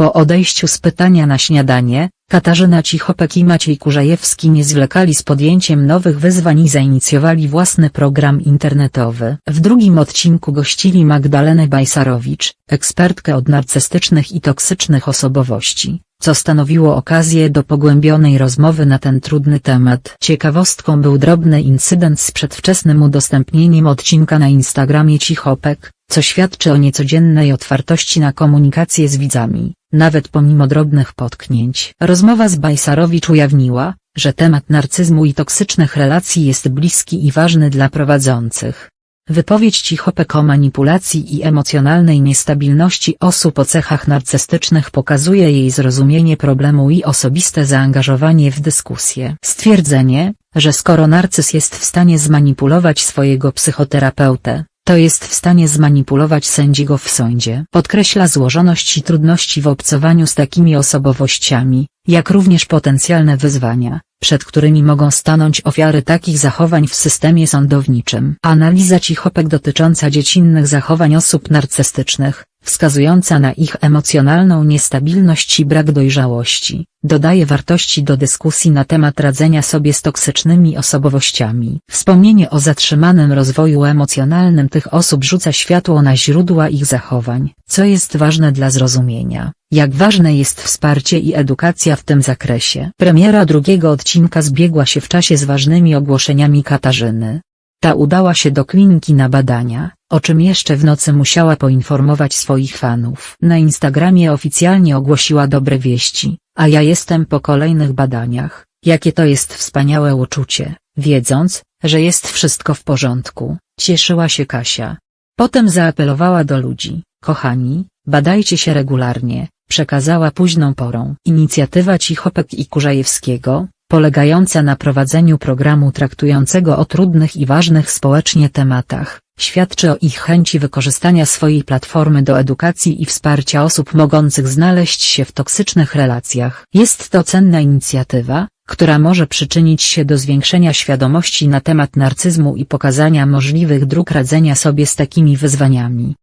Po odejściu z pytania na śniadanie, Katarzyna Cichopek i Maciej Kurzajewski nie zwlekali z podjęciem nowych wyzwań i zainicjowali własny program internetowy. W drugim odcinku gościli Magdalenę Bajsarowicz, ekspertkę od narcystycznych i toksycznych osobowości, co stanowiło okazję do pogłębionej rozmowy na ten trudny temat. Ciekawostką był drobny incydent z przedwczesnym udostępnieniem odcinka na Instagramie Cichopek, co świadczy o niecodziennej otwartości na komunikację z widzami, nawet pomimo drobnych potknięć. Rozmowa z Bajsarowicz ujawniła, że temat narcyzmu i toksycznych relacji jest bliski i ważny dla prowadzących. Wypowiedź Cichopek o manipulacji i emocjonalnej niestabilności osób o cechach narcystycznych pokazuje jej zrozumienie problemu i osobiste zaangażowanie w dyskusję. Stwierdzenie, że skoro narcyz jest w stanie zmanipulować swojego psychoterapeutę, to jest w stanie zmanipulować sędziego w sądzie. Podkreśla złożoność i trudności w obcowaniu z takimi osobowościami, jak również potencjalne wyzwania, przed którymi mogą stanąć ofiary takich zachowań w systemie sądowniczym. Analiza Cichopek dotycząca dziecinnych zachowań osób narcystycznych, wskazująca na ich emocjonalną niestabilność i brak dojrzałości, dodaje wartości do dyskusji na temat radzenia sobie z toksycznymi osobowościami. Wspomnienie o zatrzymanym rozwoju emocjonalnym tych osób rzuca światło na źródła ich zachowań, co jest ważne dla zrozumienia, jak ważne jest wsparcie i edukacja w tym zakresie. Premiera drugiego odcinka zbiegła się w czasie z ważnymi ogłoszeniami Katarzyny. Ta udała się do kliniki na badania, o czym jeszcze w nocy musiała poinformować swoich fanów. Na Instagramie oficjalnie ogłosiła dobre wieści, a ja jestem po kolejnych badaniach, jakie to jest wspaniałe uczucie, wiedząc, że jest wszystko w porządku, cieszyła się Kasia. Potem zaapelowała do ludzi, kochani, badajcie się regularnie, przekazała późną porą. Inicjatywa Cichopek i Kurzajewskiego, polegająca na prowadzeniu programu traktującego o trudnych i ważnych społecznie tematach, świadczy o ich chęci wykorzystania swojej platformy do edukacji i wsparcia osób mogących znaleźć się w toksycznych relacjach. Jest to cenna inicjatywa, która może przyczynić się do zwiększenia świadomości na temat narcyzmu i pokazania możliwych dróg radzenia sobie z takimi wyzwaniami.